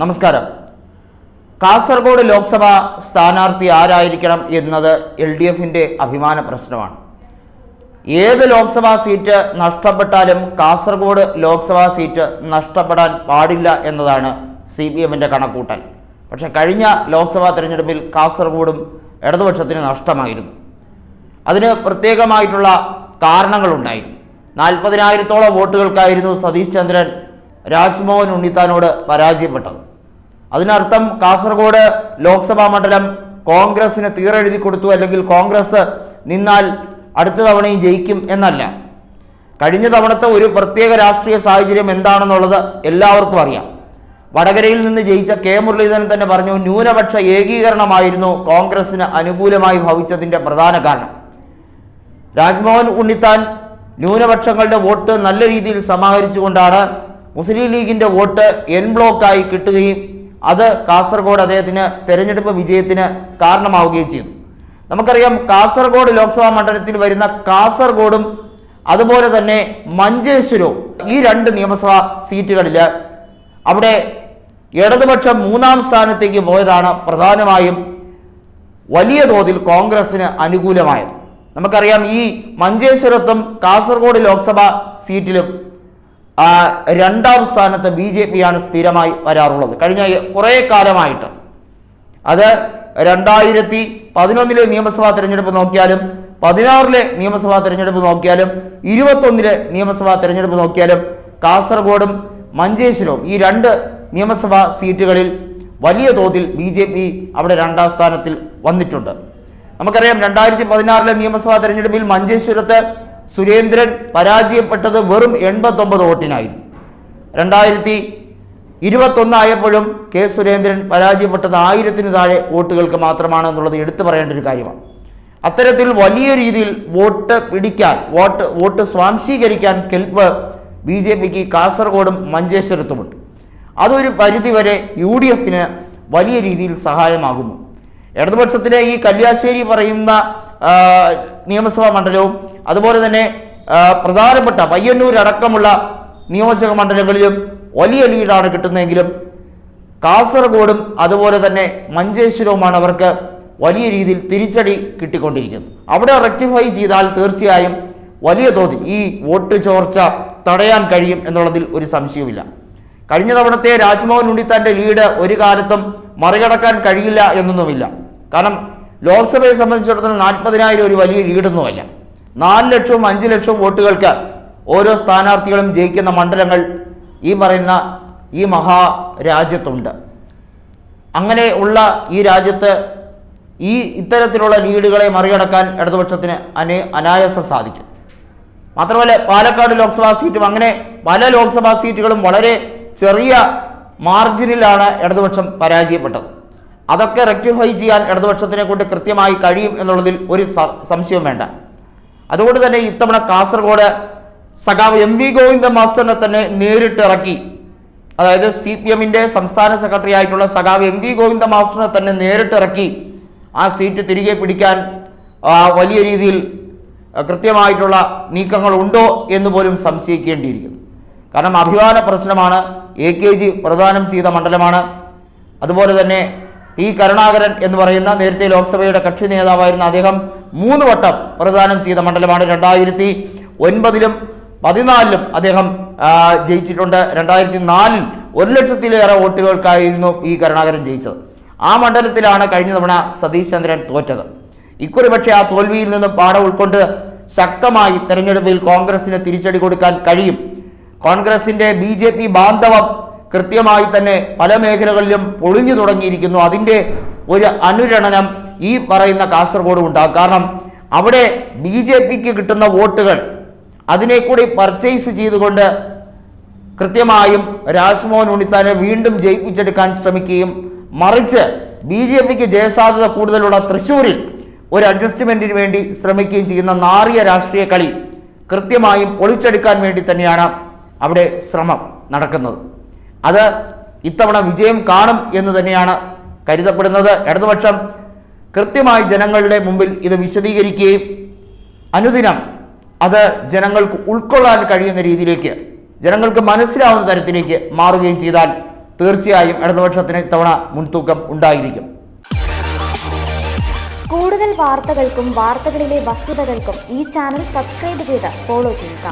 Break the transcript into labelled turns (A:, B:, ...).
A: നമസ്കാരം. കാസർഗോഡ് ലോക്സഭ സ്ഥാനാർത്ഥി ആരായിരിക്കണം എന്നത് എൽ ഡി എഫിന്റെ അഭിമാന പ്രശ്നമാണ്. ഏത് ലോക്സഭാ സീറ്റ് നഷ്ടപ്പെട്ടാലും കാസർഗോഡ് ലോക്സഭാ സീറ്റ് നഷ്ടപ്പെടാൻ പാടില്ല എന്നതാണ് സി പി എമ്മിന്റെ കണക്കൂട്ടൽ. പക്ഷെ കഴിഞ്ഞ ലോക്സഭാ തെരഞ്ഞെടുപ്പിൽ കാസർഗോഡും ഇടതുപക്ഷത്തിന് നഷ്ടമായിരുന്നു. അതിന് പ്രത്യേകമായിട്ടുള്ള കാരണങ്ങളുണ്ടായിരുന്നു. നാൽപ്പതിനായിരത്തോളം വോട്ടുകൾക്കായിരുന്നു സതീഷ് ചന്ദ്രൻ രാജ്മോഹൻ ഉണ്ണിത്താനോട് പരാജയപ്പെട്ടത്. അതിനർത്ഥം കാസർഗോഡ് ലോക്സഭാ മണ്ഡലം കോൺഗ്രസിന് തീരെഴുതി കൊടുത്തു അല്ലെങ്കിൽ കോൺഗ്രസ് നിന്നാൽ അടുത്ത തവണയും ജയിക്കും എന്നല്ല. കഴിഞ്ഞ തവണത്തെ ഒരു പ്രത്യേക രാഷ്ട്രീയ സാഹചര്യം എന്താണെന്നുള്ളത് എല്ലാവർക്കും അറിയാം. വടകരയിൽ നിന്ന് ജയിച്ച കെ മുരളീധരൻ തന്നെ പറഞ്ഞു ന്യൂനപക്ഷ ഏകീകരണമായിരുന്നു കോൺഗ്രസിന് അനുകൂലമായി ഭവിച്ചതിന്റെ പ്രധാന കാരണം. രാജ്മോഹൻ ഉണ്ണിത്താൻ ന്യൂനപക്ഷങ്ങളുടെ വോട്ട് നല്ല രീതിയിൽ സമാഹരിച്ചുകൊണ്ടാണ് മുസ്ലിം ലീഗിന്റെ വോട്ട് എൻ ബ്ലോക്കായി കിട്ടുകയും അത് കാസർഗോഡ് അദ്ദേഹത്തിന് തെരഞ്ഞെടുപ്പ് വിജയത്തിന് കാരണമാവുകയും ചെയ്തു. നമുക്കറിയാം കാസർഗോഡ് ലോക്സഭാ മണ്ഡലത്തിൽ വരുന്ന കാസർഗോഡും അതുപോലെ തന്നെ മഞ്ചേശ്വരവും ഈ രണ്ട് നിയമസഭാ സീറ്റുകളിൽ അവിടെ ഇടതുപക്ഷം മൂന്നാം സ്ഥാനത്തേക്ക് പോയതാണ് പ്രധാനമായും വലിയ തോതിൽ കോൺഗ്രസിന് അനുകൂലമായത്. നമുക്കറിയാം ഈ മഞ്ചേശ്വരത്തും കാസർഗോഡ് ലോക്സഭാ സീറ്റിലും രണ്ടാം സ്ഥാനത്ത് ബി ജെ പി ആണ് സ്ഥിരമായി വരാറുള്ളത്. കഴിഞ്ഞ കുറേ കാലമായിട്ട്. അത് രണ്ടായിരത്തി പതിനൊന്നിലെ നിയമസഭാ തെരഞ്ഞെടുപ്പ് നോക്കിയാലും പതിനാറിലെ നിയമസഭാ തെരഞ്ഞെടുപ്പ് നോക്കിയാലും ഇരുപത്തൊന്നിലെ നിയമസഭാ തെരഞ്ഞെടുപ്പ് നോക്കിയാലും കാസർഗോഡും മഞ്ചേശ്വരവും ഈ രണ്ട് നിയമസഭാ സീറ്റുകളിൽ വലിയ തോതിൽ ബി ജെ പി അവിടെ രണ്ടാം സ്ഥാനത്തിൽ വന്നിട്ടുണ്ട്. നമുക്കറിയാം രണ്ടായിരത്തി പതിനാറിലെ നിയമസഭാ തെരഞ്ഞെടുപ്പിൽ മഞ്ചേശ്വരത്ത് സുരേന്ദ്രൻ പരാജയപ്പെട്ടത് വെറും എൺപത്തൊമ്പത് വോട്ടിനായിരുന്നു. രണ്ടായിരത്തി ഇരുപത്തൊന്നായപ്പോഴും കെ സുരേന്ദ്രൻ പരാജയപ്പെട്ടത് ആയിരത്തിന് താഴെ വോട്ടുകൾക്ക് മാത്രമാണ് എന്നുള്ളത് എടുത്തു പറയേണ്ട ഒരു കാര്യമാണ്. അത്തരത്തിൽ വലിയ രീതിയിൽ വോട്ട് പിടിക്കാൻ വോട്ട് വോട്ട് സ്വാംശീകരിക്കാൻ കെൽപ്പ് ബി ജെ പിക്ക് കാസർഗോഡും മഞ്ചേശ്വരത്തുമുണ്ട്. അതൊരു പരിധിവരെ യു ഡി എഫിന് വലിയ രീതിയിൽ സഹായമാകുന്നു. ഇടതുപക്ഷത്തിലെ ഈ കല്യാശ്ശേരി പറയുന്ന നിയമസഭാ മണ്ഡലവും അതുപോലെ തന്നെ പ്രധാനപ്പെട്ട പയ്യന്നൂർ അടക്കമുള്ള നിയോജക മണ്ഡലങ്ങളിലും വലിയ ലീഡാണ് കിട്ടുന്നതെങ്കിലും കാസർഗോഡും അതുപോലെ തന്നെ മഞ്ചേശ്വരവുമാണ് അവർക്ക് വലിയ രീതിയിൽ തിരിച്ചടി കിട്ടിക്കൊണ്ടിരിക്കുന്നത്. അവിടെ റെക്ടിഫൈ ചെയ്താൽ തീർച്ചയായും വലിയ തോതിൽ ഈ വോട്ട് ചോർച്ച തടയാൻ കഴിയും എന്നുള്ളതിൽ ഒരു സംശയവുമില്ല. കഴിഞ്ഞ തവണത്തെ രാജ്മോഹൻ ഉണ്ണിത്താന്റെ ലീഡ് ഒരു കാലത്തും മറികടക്കാൻ കഴിയില്ല എന്നൊന്നുമില്ല. കാരണം ലോക്സഭയെ സംബന്ധിച്ചിടത്തോളം നാൽപ്പതിനായിരം ഒരു വലിയ ലീഡൊന്നുമല്ല. നാല് ലക്ഷവും അഞ്ച് ലക്ഷവും വോട്ടുകൾക്ക് ഓരോ സ്ഥാനാർത്ഥികളും ജയിക്കുന്ന മണ്ഡലങ്ങൾ ഈ പറയുന്ന ഈ മഹാരാജ്യത്തുണ്ട് അങ്ങനെ ഉള്ള ഈ രാജ്യത്ത് ഈ ഇത്തരത്തിലുള്ള ലീഡുകളെ മറികടക്കാൻ ഇടതുപക്ഷത്തിന് അനേ അനായാസം സാധിക്കും. മാത്രമല്ല പാലക്കാട് ലോക്സഭാ സീറ്റും അങ്ങനെ പല ലോക്സഭാ സീറ്റുകളും വളരെ ചെറിയ മാർജിനിലാണ് ഇടതുപക്ഷം പരാജയപ്പെട്ടത്. അതൊക്കെ റെക്ടിഫൈ ചെയ്യാൻ ഇടതുപക്ഷത്തിനെ കൊണ്ട് കൃത്യമായി കഴിയും എന്നുള്ളതിൽ ഒരു സംശയം സംശയവും വേണ്ട. അതുകൊണ്ട് തന്നെ ഇത്തവണ കാസർഗോഡ് സഖാവ് എം വി ഗോവിന്ദ മാസ്റ്ററിനെ തന്നെ നേരിട്ട് ഇറക്കി അതായത് സി പി എമ്മിന്റെ സംസ്ഥാന സെക്രട്ടറി ആയിട്ടുള്ള സഖാവ് എം വി ഗോവിന്ദ മാസ്റ്ററിനെ തന്നെ നേരിട്ട് ഇറക്കി ആ സീറ്റ് തിരികെ പിടിക്കാൻ വലിയ രീതിയിൽ കൃത്യമായിട്ടുള്ള നീക്കങ്ങൾ ഉണ്ടോ എന്ന് പോലും സംശയിക്കേണ്ടിയിരിക്കുന്നു. കാരണം അഭിമാന പ്രശ്നമാണ്. എ കെ ജി പ്രദാനം ചെയ്ത മണ്ഡലമാണ്. അതുപോലെ തന്നെ പി കരുണാകരൻ എന്ന് പറയുന്ന നേരത്തെ ലോക്സഭയുടെ കക്ഷി നേതാവായിരുന്ന അദ്ദേഹം മൂന്ന് വട്ടം പ്രദാനം ചെയ്ത മണ്ഡലമാണ്. രണ്ടായിരത്തി ഒൻപതിലും പതിനാലിലും അദ്ദേഹം ജയിച്ചിട്ടുണ്ട്. രണ്ടായിരത്തി നാലിൽ ഒരു ലക്ഷത്തിലേറെ വോട്ടുകൾക്കായിരുന്നു ഈ കരുണാകരൻ ജയിച്ചത്. ആ മണ്ഡലത്തിലാണ് കഴിഞ്ഞ തവണ സതീഷ് ചന്ദ്രൻ തോറ്റത്. ഇക്കുറി പക്ഷേ ആ തോൽവിയിൽ നിന്ന് പാഠം ഉൾക്കൊണ്ട് ശക്തമായി തെരഞ്ഞെടുപ്പിൽ കോൺഗ്രസിന് തിരിച്ചടി കൊടുക്കാൻ കഴിയും. കോൺഗ്രസിന്റെ ബി ജെ പി ബാന്ധവം കൃത്യമായി തന്നെ പല മേഖലകളിലും പൊളിഞ്ഞു തുടങ്ങിയിരിക്കുന്നു. അതിന്റെ ഒരു അനുരണനം ഈ പറയുന്ന കാസർഗോഡ് ഉണ്ടാകും. കാരണം അവിടെ ബി ജെ പിക്ക് കിട്ടുന്ന വോട്ടുകൾ അതിനെ കൂടി പർച്ചേസ് ചെയ്തുകൊണ്ട് കൃത്യമായും രാജ്മോഹൻ ഉണ്ണിത്താനെ വീണ്ടും ജയിപ്പിച്ചെടുക്കാൻ ശ്രമിക്കുകയും മറിച്ച് ബി ജെ പിക്ക് ജയസാധ്യത കൂടുതലുള്ള തൃശ്ശൂരിൽ ഒരു അഡ്ജസ്റ്റ്മെന്റിന് വേണ്ടി ശ്രമിക്കുകയും ചെയ്യുന്ന നാറിയ രാഷ്ട്രീയ കളി കൃത്യമായും പൊളിച്ചെടുക്കാൻ വേണ്ടി തന്നെയാണ് അവിടെ ശ്രമം നടക്കുന്നത്. അത് ഇത്തവണ വിജയം കാണും എന്ന് തന്നെയാണ് കരുതപ്പെടുന്നത്. ഇടതുപക്ഷം കൃത്യമായി ജനങ്ങളുടെ മുമ്പിൽ ഇത് വിശദീകരിക്കുകയും അനുദിനം അത് ജനങ്ങൾക്ക് ഉൾക്കൊള്ളാൻ കഴിയുന്ന രീതിയിലേക്ക് ജനങ്ങൾക്ക് മനസ്സിലാവുന്ന തരത്തിലേക്ക് മാറുകയും ചെയ്താൽ തീർച്ചയായും ഇടതുപക്ഷത്തിന് ഇത്തവണ മുൻതൂക്കം ഉണ്ടായിരിക്കും.
B: കൂടുതൽ വാർത്തകൾക്കും വാർത്തകളിലെ വസ്തുതകൾക്കും ഈ ചാനൽ സബ്സ്ക്രൈബ് ചെയ്ത് ഫോളോ ചെയ്യുക.